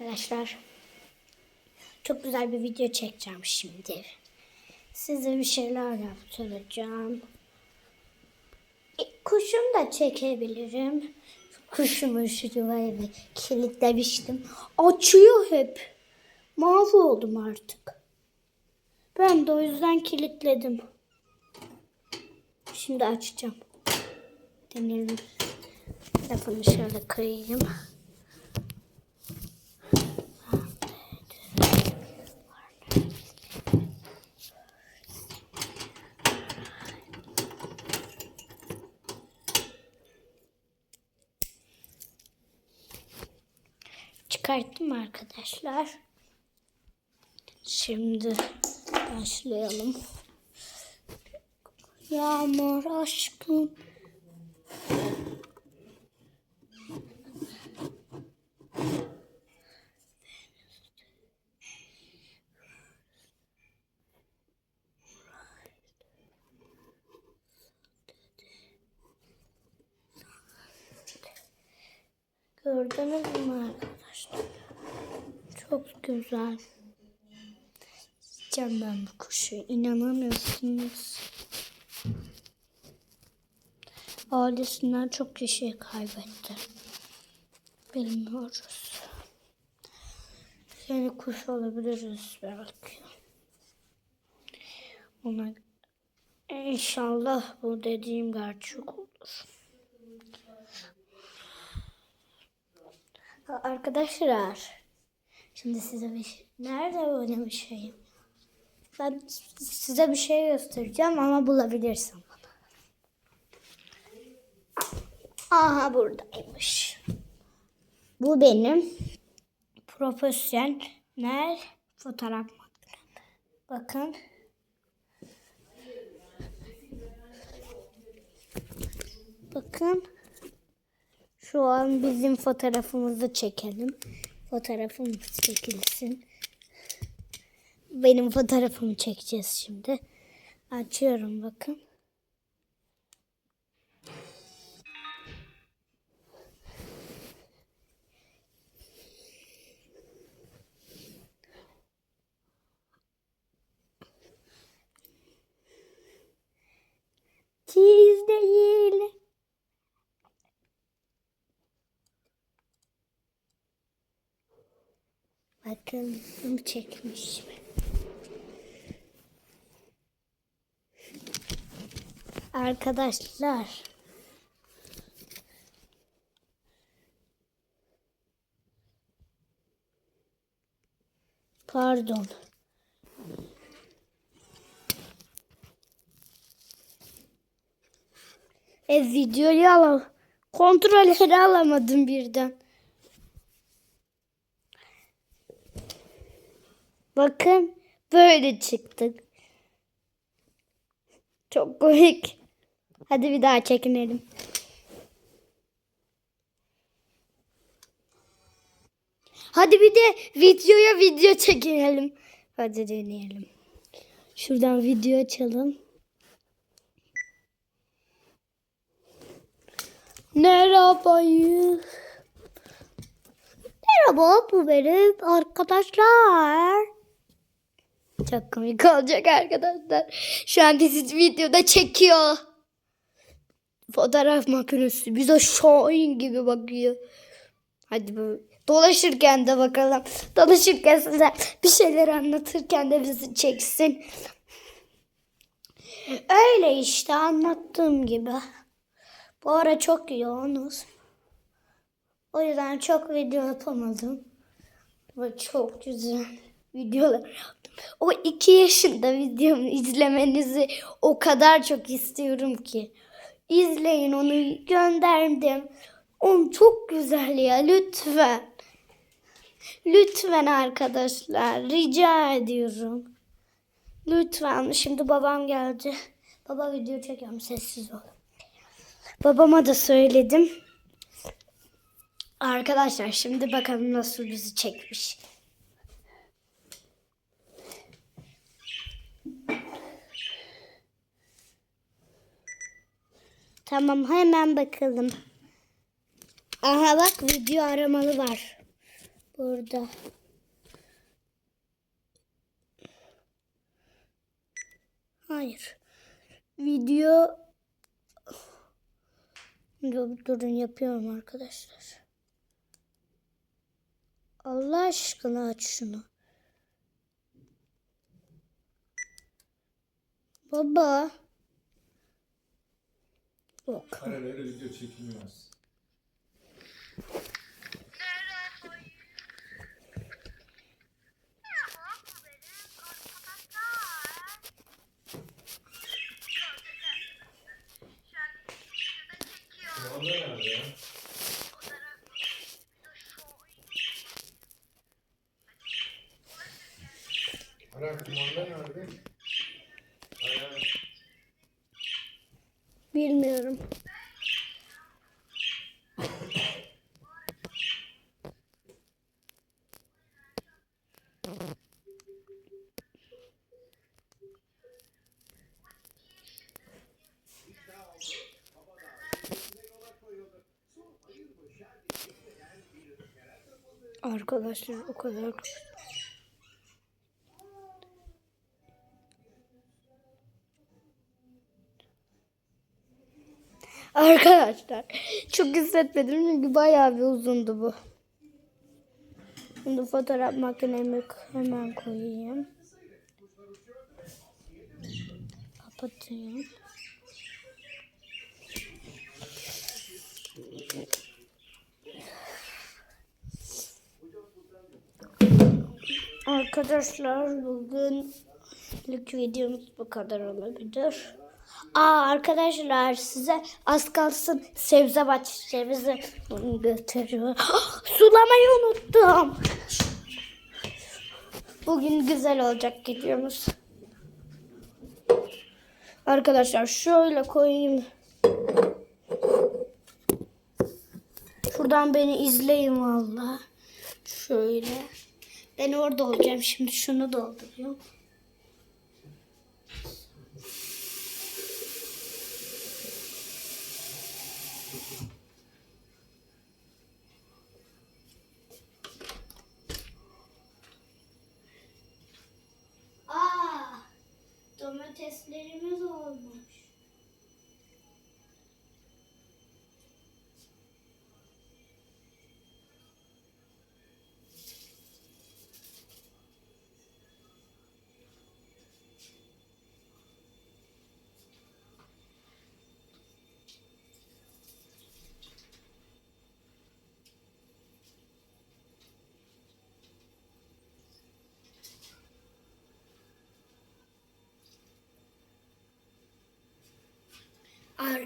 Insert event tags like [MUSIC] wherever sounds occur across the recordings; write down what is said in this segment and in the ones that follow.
Arkadaşlar çok güzel bir video çekeceğim şimdi. Size bir şeyler yaptıracağım. E, Kuşum da çekebilirim. Kuşumu şu yuvaya bir kilitlemiştim. Açıyor hep. Mahvoldum artık. Ben de o yüzden kilitledim. Şimdi açacağım. Deneyelim. Telefonu şöyle koyayım. Çıkarttım arkadaşlar. Şimdi başlayalım. Yağmur aşkım. Gördünüz mü arkadaşlar? Çok güzel. Yiyeceğim ben bu kuşu. İnanamıyorsunuz. Ailesinden çok kişi kaybetti. Bilmiyoruz. Yeni kuş olabiliriz belki. Ona İnşallah bu dediğim gerçek olur. Arkadaşlar, şimdi size bir şey... Nerede bir şeyim? Ben size bir şey göstereceğim ama bulabilirsem. Aha buradaymış. Bu benim profesyonel fotoğraf makinem. Bakın. Bakın. Şu an bizim fotoğrafımızı çekelim. Fotoğrafımız çekilsin. Benim fotoğrafımı çekeceğiz şimdi. Açıyorum bakın. Çiz değil. Bakın bunu çekmiş. Arkadaşlar. Pardon. E videoyu alam. Kontrolleri alamadım birden. Bakın böyle çıktık. Çok komik. Hadi bir daha çekinelim. Hadi bir de videoya video çekinelim. Hadi deneyelim. Şuradan video açalım. Merhaba. Merhaba bu benim arkadaşlar. Çok komik olacak arkadaşlar. Şu an bizi videoda çekiyor. Fotoğraf makinesi bize şahin gibi bakıyor. Hadi bu dolaşırken de bakalım. Dolaşırken size bir şeyler anlatırken de bizi çeksin. Öyle işte anlattığım gibi. Bu ara çok yoğunuz. O yüzden çok video yapamadım. Ama çok güzel videolar yaptım. O iki yaşında videomu izlemenizi o kadar çok istiyorum ki. İzleyin onu gönderdim. Onu çok güzel ya lütfen. Lütfen arkadaşlar rica ediyorum. Lütfen şimdi babam geldi. Baba video çekiyorum sessiz ol. Babama da söyledim. Arkadaşlar şimdi bakalım nasıl bizi çekmiş. Tamam hemen bakalım. Aha bak video aramalı var. Burada. Hayır. Video Dur, durun yapıyorum arkadaşlar. Allah aşkına aç şunu. Baba. Yok. Öyle video çekilmez. Nerede ya? Ara kumanda nerede? Ara. Bilmiyorum. Arkadaşlar o kadar Arkadaşlar çok hissetmedim çünkü bayağı bir uzundu bu. Şimdi fotoğraf makinemi hemen koyayım. Kapatayım. Arkadaşlar bugünlük videomuz bu kadar olabilir. Aa arkadaşlar size az kalsın sebze bahçemizi götürüyor. [GASPS] Sulamayı unuttum. Bugün güzel olacak gidiyoruz. Arkadaşlar şöyle koyayım. Şuradan beni izleyin valla. Şöyle. Ben orada olacağım. Şimdi şunu dolduruyorum. Aa, domateslerimiz olmuş.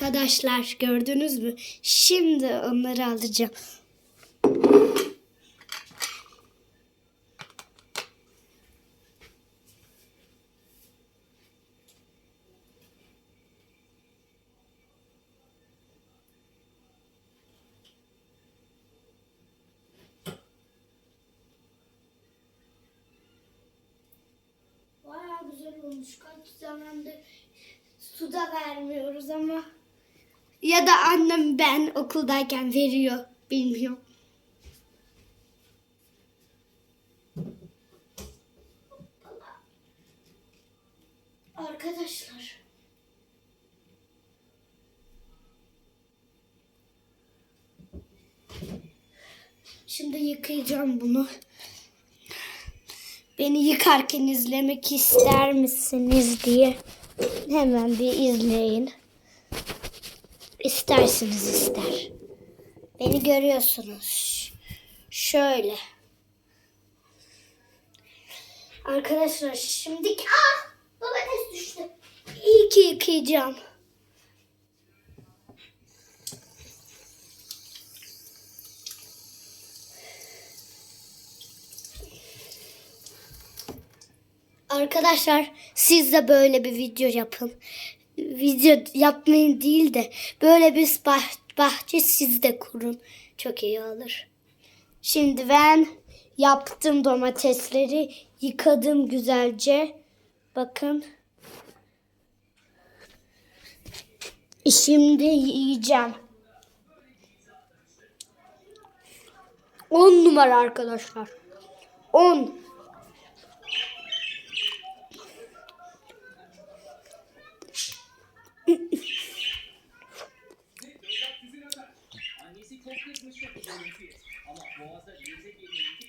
Arkadaşlar gördünüz mü? Şimdi onları alacağım. Güzel olmuş. Kaç zamandır su da vermiyoruz ama ya da annem ben okuldayken veriyor. Bilmiyorum. Arkadaşlar. Şimdi yıkayacağım bunu. Beni yıkarken izlemek ister misiniz diye hemen bir izleyin. İstersiniz ister. Beni görüyorsunuz. Şöyle. Arkadaşlar şimdi ah domates düştü. İyi ki yıkayacağım. Arkadaşlar siz de böyle bir video yapın. Video yapmayın değil de böyle bir bah- bahçe siz de kurun. Çok iyi olur. Şimdi ben yaptım domatesleri. Yıkadım güzelce. Bakın. Şimdi yiyeceğim. 10 numara arkadaşlar. 10.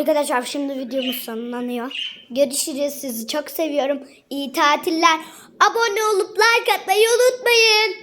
Arkadaşlar şimdi videomuz sonlanıyor. Görüşürüz. Sizi çok seviyorum. İyi tatiller. Abone olup like atmayı unutmayın.